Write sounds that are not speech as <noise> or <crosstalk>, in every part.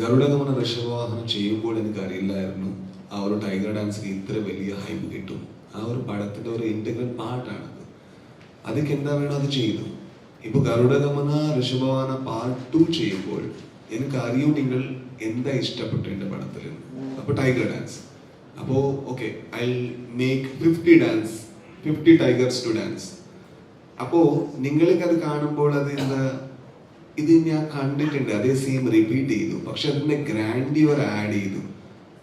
ഗരുഡഗമന ഋഷഭവാഹനം ചെയ്യുമ്പോൾ എനിക്ക് അറിയില്ലായിരുന്നു. ആ ഒരു ടൈഗർ ഡാൻസിന് ഇത്ര വലിയ ഹൈപ്പ് കിട്ടും. ആ ഒരു പടത്തിന്റെ ഒരു ഇന്റഗ്രൽ പാർട്ടാണത് അതൊക്കെ എന്താ വേണോ അത് ചെയ്തു? ഇപ്പൊ ഗരുഡഗമന ഋഷഭവാഹന പാർട്ട് ടു ചെയ്യുമ്പോൾ എനിക്ക് അറിയൂ നിങ്ങൾ എന്താ ഇഷ്ടപ്പെട്ടു എന്റെ പടത്തിൽ അപ്പൊ ടൈഗർ ഡാൻസ് അപ്പോ okay I make fifty dance fifty tigers to dance അപ്പോ നിങ്ങൾക്ക് അത് കാണുമ്പോൾ അത് എന്താ? ഇത് ഞാൻ കണ്ടിട്ടുണ്ട്. അതേ സെയിം റിപ്പീറ്റ് ചെയ്തു. പക്ഷെ അതിന്റെ ഗ്രാൻഡിയർ ആഡ് ചെയ്തു.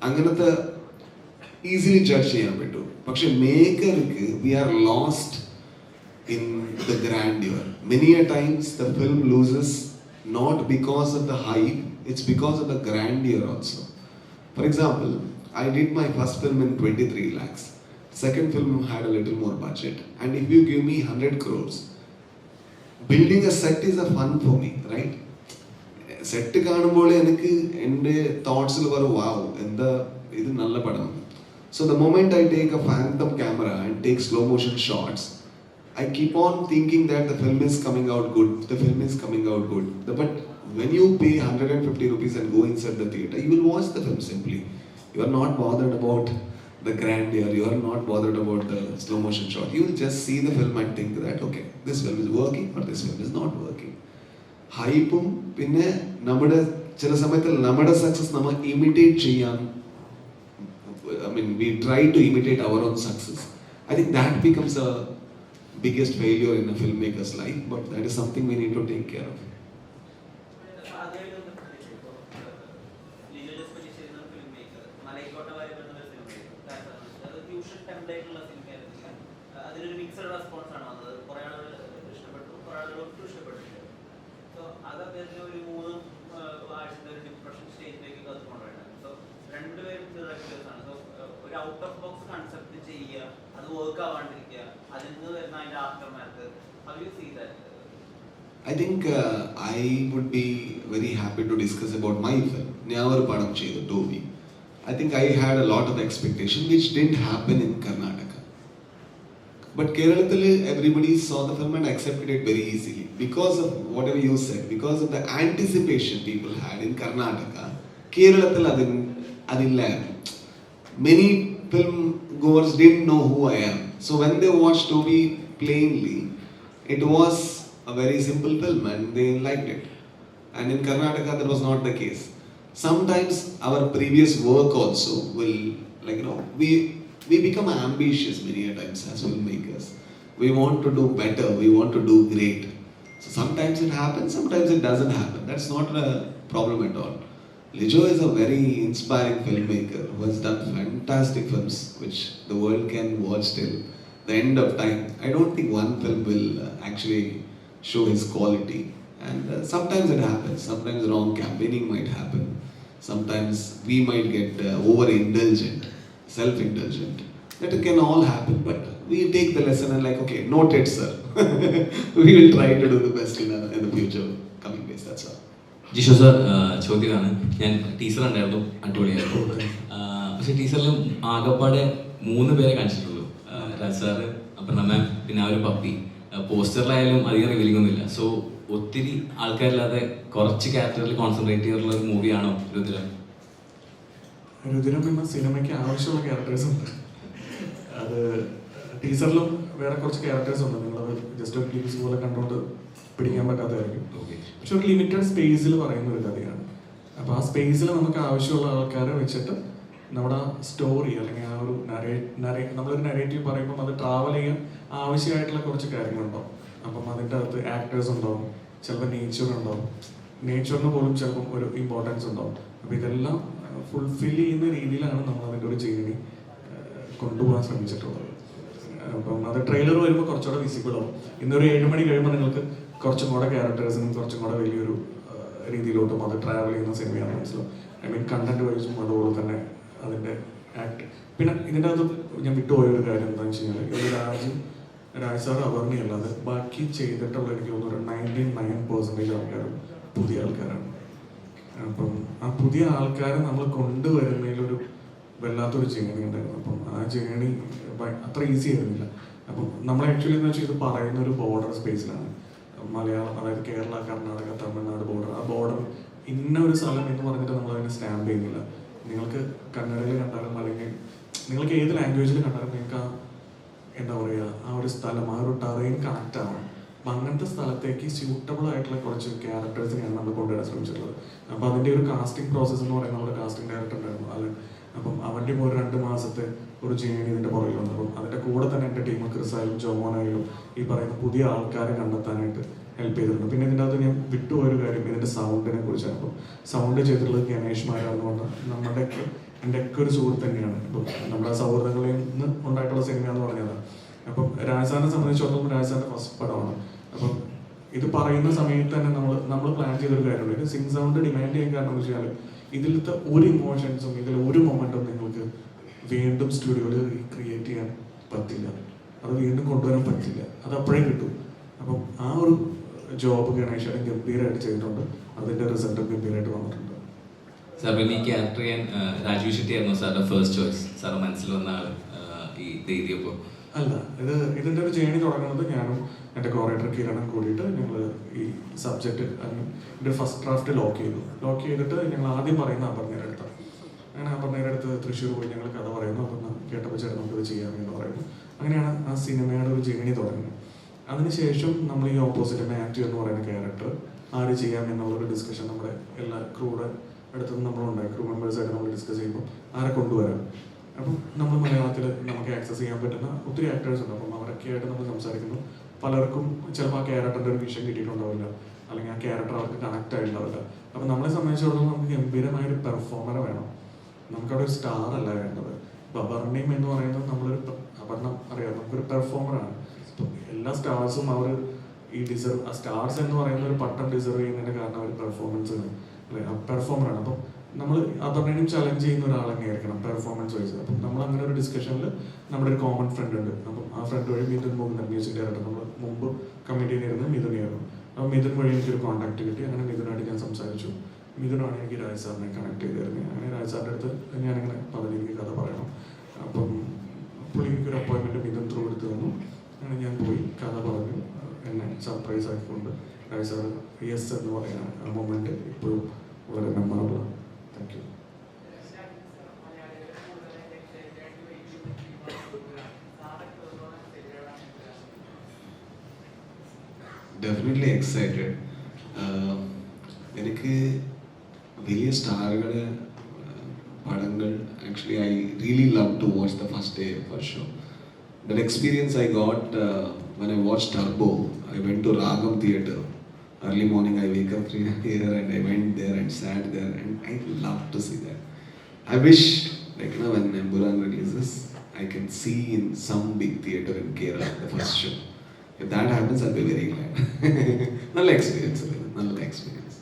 അങ്ങനത്തെ ഈസിലി ജഡ്ജ് ചെയ്യാൻ പറ്റും. പക്ഷെ മേക്കർക്ക് we are lost in the grandeur many a times the film loses not because of the hype it's because of the grandeur also For example, I did my first film in 23 lakhs. Second film had a little more budget. And if you give me 100 crores, building a set is a fun for me, right? Set കാണുമ്പോൾ എനിക്ക് എൻ്റെ തോട്ട്സിൽ പറയും വാവ് എന്താ ഇത് നല്ല പടം so the moment I take a phantom camera and take slow motion shots I keep on thinking that the film is coming out good, the film is coming out good. The- But when you pay 150 rupees and go inside the theater, you will watch the film simply. You are not bothered about the grandeur, you are not bothered about the slow motion shot. You will just see the film and think that, okay, this film is working or this film is not working. ഹൈപ്പും പിന്നെ നമ്മുടെ ചില സമയത്ത് നമ്മുടെ success നമ്മൾ imitate ചെയ്യാൻ I mean we try to imitate our own success I think that becomes a biggest failure in a filmmaker's life, but that is something we need to take care of. ആദ്യമായിട്ട് fusion സിനിമയായിരുന്നു. അതിനൊരു mixed response ആണ് വന്നത്. കുറെ ആളുകൾ ഇഷ്ടപ്പെട്ടു കുറെ ആളുകൾ ഒട്ടും ഇഷ്ടപ്പെട്ടില്ല സോ അത് അദ്ദേഹത്തിന് ഒരു മൂന്ന് ആഴ്ചത്തെ ഒരു ഡിപ്രഷൻ സ്റ്റേജിലേക്ക് അത് കൊണ്ടുപോയിട്ടുണ്ട്. സോ രണ്ടുപേരും ഡയറക്ടേഴ്സ് ആണ്. സോ ഒരു ഔട്ട് ഓഫ് ബോക്സ് കൺസെപ്റ്റ് ചെയ്യുക അത് വർക്ക് ആവാണ്ടിരിക്കുക അതിൽ നിന്ന് വരുന്ന അതിന്റെ aftermath how you see that I think I I be very happy to discuss discuss my my film, Nyavar Padam Chedu Tobi. I think I had a lot of expectation which didn't happen in Karnataka. But Kerala, everybody saw the film and accepted it very easily because of whatever you said, because of the anticipation people had in Karnataka. Kerala, adin many film goers didn't know who I am. So when they watched Toby plainly, it was a very simple film and they liked it. And in Karnataka, that was not the case. Sometimes our previous work also will, like, you know, we, we become ambitious many a times as filmmakers. We want to do better, we want to do great. So sometimes it happens, sometimes it doesn't happen. That's not a problem at all. Lijo is a very inspiring filmmaker who has done fantastic films which the world can watch till the end of time. I don't think one film will uh, actually show his quality. And uh, sometimes it happens, sometimes wrong campaigning might happen. Sometimes we might get uh, over indulgent, self indulgent. That can all happen, but we take the lesson and, like, okay, noted, sir. we will try to do the best in, uh, in the future coming days. That's all. Jisho sir ചോദ്യമാണ് ഞാൻ teacher ഉണ്ടായിരുന്നു അടിപൊളിയായിരുന്നു പക്ഷെ ടീച്ചറിൽ ആകപ്പാടെ മൂന്ന് പേരെ കാണിച്ചിട്ടുള്ളൂ Raj sir Aparna ma'am പിന്നെ ആ ഒരു പപ്പി പോസ്റ്ററിലായാലും അധികം റിവീലിംഗ് സോ ഒത്തിരി ആൾക്കാരില്ലാതെ കുറച്ച് ക്യാരക്ടറിൽ കോൺസെൻട്രേറ്റ് ചെയ്തിട്ടുള്ള ഒരു മൂവിയാണോ രുദ്രം? രുദ്രം എന്ന സിനിമയ്ക്ക് ആവശ്യമുള്ള ക്യാരക്ടേഴ്സ് ഉണ്ട്. അത് ടീച്ചറിലും വേറെ കുറച്ച് ക്യാരക്ടേഴ്സ് ഉണ്ട്. നിങ്ങളത് ജസ്റ്റ് ഒരു ക്ലീസ് പോലെ കണ്ടുകൊണ്ട് പിടിക്കാൻ പറ്റാത്തതായിരിക്കും. പക്ഷെ ഒരു ലിമിറ്റഡ് സ്പേസിൽ പറയുന്ന ഒരു കഥയാണ്. അപ്പോൾ ആ സ്പേസിൽ നമുക്ക് ആവശ്യമുള്ള ആൾക്കാരെ വെച്ചിട്ട് നമ്മുടെ സ്റ്റോറി അല്ലെങ്കിൽ ആ ഒരു നമ്മളൊരു നരേറ്റീവ് പറയുമ്പോൾ അത് ട്രാവൽ ചെയ്യാൻ ആവശ്യമായിട്ടുള്ള കുറച്ച് കാര്യങ്ങളുണ്ടാവും. അപ്പം അതിന്റെ അകത്ത് ആക്ടേഴ്സ് ഉണ്ടാവും ചിലപ്പോൾ നേച്ചർ ഉണ്ടാവും. നേച്ചറിന് പോലും ചിലപ്പം ഒരു ഇമ്പോർട്ടൻസ് ഉണ്ടാവും. അപ്പോൾ ഇതെല്ലാം ഫുൾഫിൽ ചെയ്യുന്ന രീതിയിലാണ് നമ്മൾ അതിന്റെ ഒരു ജേണി കൊണ്ടുപോകാൻ ശ്രമിച്ചിട്ടുള്ളത്. അപ്പം അത് ട്രെയിലർ വരുമ്പോൾ കുറച്ചുകൂടെ വിസിബിൾ ആവും. ഇന്നൊരു ഏഴ് മണി കഴിയുമ്പോൾ നിങ്ങൾക്ക് കുറച്ചും കൂടെ ക്യാരക്ടേഴ്സിനും കുറച്ചും കൂടെ വലിയൊരു രീതിയിലോട്ടും അത് ട്രാവൽ ചെയ്യുന്ന സിനിമയാണ് മനസ്സിലാവും. ഐ മീൻ കണ്ടന്റ് വൈസും അതുപോലെ തന്നെ അതിന്റെ ആക്ട് പിന്നെ ഇതിന്റെ അകത്ത് ഞാൻ വിട്ടുപോയ ഒരു കാര്യം എന്താണെന്ന് വെച്ച് കഴിഞ്ഞാൽ ഇത് രാജ് രാജ് അവർണി അല്ലാതെ ബാക്കി ചെയ്തിട്ടുള്ള എനിക്ക് തോന്നുന്നു ഒരു നയന്റി നയൻ പെർസെന്റേജ് ആൾക്കാരും പുതിയ ആൾക്കാരാണ്. അപ്പം ആ പുതിയ ആൾക്കാരെ നമ്മൾ കൊണ്ടുവരുന്നതിലൊരു വല്ലാത്തൊരു ജേണി ഉണ്ടായിരുന്നു. അപ്പം ആ ജേണി അത്ര ഈസി ആയിരുന്നില്ല. അപ്പം നമ്മൾ ആക്ച്വലി എന്ന് വെച്ചാൽ ഇത് പറയുന്ന ഒരു ബോർഡർ സ്പേസിലാണ് മലയാളം അതായത് കേരള കർണാടക തമിഴ്നാട് ബോർഡർ ആ ബോർഡർ ഇന്ന ഒരു സ്ഥലം എന്ന് പറഞ്ഞിട്ട് നമ്മൾ അതിനെ സ്റ്റാമ്പ് ചെയ്യുന്നില്ല. നിങ്ങൾക്ക് കന്നഡയിൽ കണ്ടാലും അല്ലെങ്കിൽ നിങ്ങൾക്ക് ഏത് ലാംഗ്വേജിൽ കണ്ടാലും നിങ്ങൾക്ക് ആ എന്താ പറയുക ആ ഒരു സ്ഥലം ആ ഒരു ടറൈൻ കണക്റ്റ് ആവണം. അപ്പം അങ്ങനത്തെ സ്ഥലത്തേക്ക് സ്യൂട്ടബിൾ ആയിട്ടുള്ള കുറച്ച് ക്യാരക്ടേഴ്സിനെയാണ് നമ്മൾ കൊണ്ടുവരാൻ ശ്രമിച്ചിട്ടുള്ളത്. അപ്പോൾ അതിന്റെ ഒരു കാസ്റ്റിംഗ് പ്രോസസ്സ് എന്ന് പറയുന്നത് നമ്മുടെ കാസ്റ്റിംഗ് ഡയറക്ടർ ഉണ്ടായിരുന്നു. അല്ല അപ്പം അവന്റെ ഒരു രണ്ട് മാസത്തെ ഒരു ജേണി ഇതിന്റെ പുറകിൽ വന്നു. അപ്പം അതിന്റെ കൂടെ തന്നെ എന്റെ ടീം ക്രിസായാലും ജോമോനായാലും ഈ പറയുന്ന പുതിയ ആൾക്കാരെ കണ്ടെത്താനായിട്ട് ഹെൽപ്പ് ചെയ്തിട്ടുണ്ട്. പിന്നെ ഇതിന്റെ അകത്ത് ഞാൻ വിട്ടുപോയൊരു ഇതിന്റെ സൗണ്ടിനെ കുറിച്ചാണ്. അപ്പോൾ സൗണ്ട് ചെയ്തിട്ടുള്ളത് ഗണേഷ് മാരാന്ന് പറഞ്ഞ നമ്മുടെയൊക്കെ എന്റെ ഒക്കെ ഒരു സുഹൃത്ത് തന്നെയാണ്. ഇപ്പം നമ്മുടെ സൗഹൃദങ്ങളിൽ നിന്ന് ഉണ്ടായിട്ടുള്ള സിനിമ എന്ന് പറഞ്ഞത് അപ്പം രാജസ്ഥാനെ സംബന്ധിച്ചിടത്തോളം രാജസ്ഥാന്റെ ഫസ്റ്റ് പടമാണ്. അപ്പം ഇത് പറയുന്ന സമയത്ത് തന്നെ നമ്മൾ നമ്മൾ പ്ലാൻ ചെയ്തൊരു കാര്യമുണ്ട്. ഇത് സിംഗ് സൗണ്ട് ഡിമാൻഡ് ചെയ്യാൻ കാരണം എന്ന് വെച്ചാൽ ഇതിലത്തെ ഒരു ഇമോഷൻസും ഇതിലെ ഒരു മൊമെന്റും നിങ്ങൾക്ക് വീണ്ടും സ്റ്റുഡിയോയിൽ റീക്രിയേറ്റ് ചെയ്യാൻ പറ്റില്ല. അത് വീണ്ടും കൊണ്ടുവരാൻ പറ്റില്ല. അത് അപ്പോഴേ കിട്ടും. അപ്പം ആ ഒരു ജോബ് ഗണേശൻ ഗംഭീരമായിട്ട് ചെയ്തിട്ടുണ്ട്. അതിന്റെ റിസൾട്ടും ഗംഭീരമായിട്ട് വന്നിട്ടുണ്ട്. സാർ പിന്നെ ഈ ക്യാരക്ടർ ചെയ്യാൻ രാജീവ് ഷെട്ടി ആയിരുന്നു സാറിന്റെ ഫസ്റ്റ് ചോയ്സ് സാർ മനസ്സിൽ വന്ന ആൾ ഈ അല്ല ഇത് ഇതിന്റെ ഒരു ജേണി തുടങ്ങുന്നത് ഞാനും എന്റെ കോറേറ്റർ കിരണും കൂടിയിട്ട് ഞങ്ങൾ ഈ സബ്ജക്റ്റ് ഇതിന്റെ ഫസ്റ്റ് ഡ്രാഫ്റ്റ് ലോക്ക് ചെയ്തു. ലോക്ക് ചെയ്തിട്ട് ഞങ്ങൾ ആദ്യം പറയുന്ന അപർണയുടെ അടുത്താണ് അങ്ങനെ അപർണയുടെ അടുത്ത് തൃശ്ശൂർ പോയി ഞങ്ങൾ കഥ പറയുന്നു. അപ്പം കേട്ടപ്പോൾ ചേട്ടൻ നമുക്ക് ഇത് ചെയ്യാമെന്ന് പറയുന്നു. അങ്ങനെയാണ് ആ സിനിമയുടെ ഒരു ജേണി തുടങ്ങുന്നത്. അതിനുശേഷം നമ്മൾ ഈ ഓപ്പോസിറ്റ് മാത്യു എന്ന് പറയുന്ന ക്യാരക്ടർ ആര് ചെയ്യാം എന്നുള്ളൊരു ഡിസ്കഷൻ നമ്മുടെ എല്ലാ ക്രൂടെ അടുത്തുനിന്ന് നമ്മളുണ്ടായി ക്രൂ മെമ്പേഴ്സായിട്ട് നമ്മൾ ഡിസ്കസ് ചെയ്യുമ്പോൾ ആരെ കൊണ്ടുവരാം. അപ്പം നമ്മൾ മലയാളത്തിൽ നമുക്ക് ആക്സസ് ചെയ്യാൻ പറ്റുന്ന ഒത്തിരി ആക്ടേഴ്സ് ഉണ്ട്. അപ്പം അവരൊക്കെ ആയിട്ട് നമ്മൾ സംസാരിക്കുന്നു പലർക്കും ചിലപ്പോൾ ആ ക്യാരക്ടറിന്റെ ഒരു വിഷൻ കിട്ടിയിട്ടുണ്ടാവില്ല. അല്ലെങ്കിൽ ആ ക്യാരക്ടർ അവർക്ക് കണക്ട് ആയിട്ടുണ്ടാവില്ല. അപ്പം നമ്മളെ സംബന്ധിച്ചിടത്തോളം നമുക്ക് ഗംഭീരമായ ഒരു പെർഫോമർ വേണം. നമുക്കവിടെ ഒരു സ്റ്റാർ അല്ല വേണ്ടത്. അപർണയും എന്ന് പറയുന്നത് നമ്മളൊരു അപർണം അറിയാം. നമുക്കൊരു പെർഫോമറാണ് എല്ലാ സ്റ്റാർസും അവർ ഈ ഡിസർവ് ആ സ്റ്റാർസ് എന്ന് പറയുന്ന ഒരു പട്ടം ഡിസർവ് ചെയ്യുന്നതിന്റെ കാരണം അവർ പെർഫോമൻസ് പെർഫോമറാണ് അപ്പം നമ്മൾ അപർണയും ചലഞ്ച് ചെയ്യുന്ന ഒരാളെങ്ങനെ ആയിരിക്കണം പെർഫോമൻസ് വൈസ് അപ്പം നമ്മൾ അങ്ങനെ ഒരു ഡിസ്കഷനിൽ നമ്മുടെ ഒരു കോമൺ ഫ്രണ്ട് ഉണ്ട്. അപ്പം ആ ഫ്രണ്ട് വഴി മിഥുൻ മുകുന്ദൻ മ്യൂസിക് ഡയറക്ടർ നമ്മൾ മുമ്പ് കമ്മിറ്റിയിൽ ഇരുന്ന് മിഥുനായിരുന്നു അപ്പം മിഥുൻ വഴി എനിക്കൊരു കോൺടാക്ട് കിട്ടി. അങ്ങനെ മിഥുനായിട്ട് ഞാൻ സംസാരിച്ചു. മിഥുനാണ് എനിക്ക് രാജ് സാറിനെ കണക്ട് ചെയ്ത് തരുന്നത് അങ്ങനെ രാജ് സാറിന്റെ അടുത്ത് ഞാനിങ്ങനെ രീതിക്ക് കഥ പറയണം. അപ്പം പുള്ളി എനിക്കൊരു അപ്പോയിൻമെന്റ് മിഥുൻ ത്രൂ എടുത്ത് തന്നു. അങ്ങനെ ഞാൻ പോയി കഥ പറഞ്ഞു. എന്നെ സർപ്രൈസ് ആക്കിക്കൊണ്ട് രാജ് യെസ് എന്ന് പറയുന്ന ആ മൊമെന്റ് ഇപ്പോഴും വളരെ മെമ്മറബിളാണ് താങ്ക് യു ഡെഫിനറ്റ്ലി എക്സൈറ്റഡ് എനിക്ക് വലിയ സ്റ്റാറുകളെ പടങ്ങൾ actually I really love to watch the first day first show that experience I got uh, when I watched Turbo. I went to Ragam theatre. Early morning, I wake up <laughs> here and I went there and sat there, and I love to see that. I wish, like you know, when Emburan releases, I can see in some big theatre in Kerala the first show. If that happens, I'll be very glad. <laughs> Nalla experience, Nalla experience.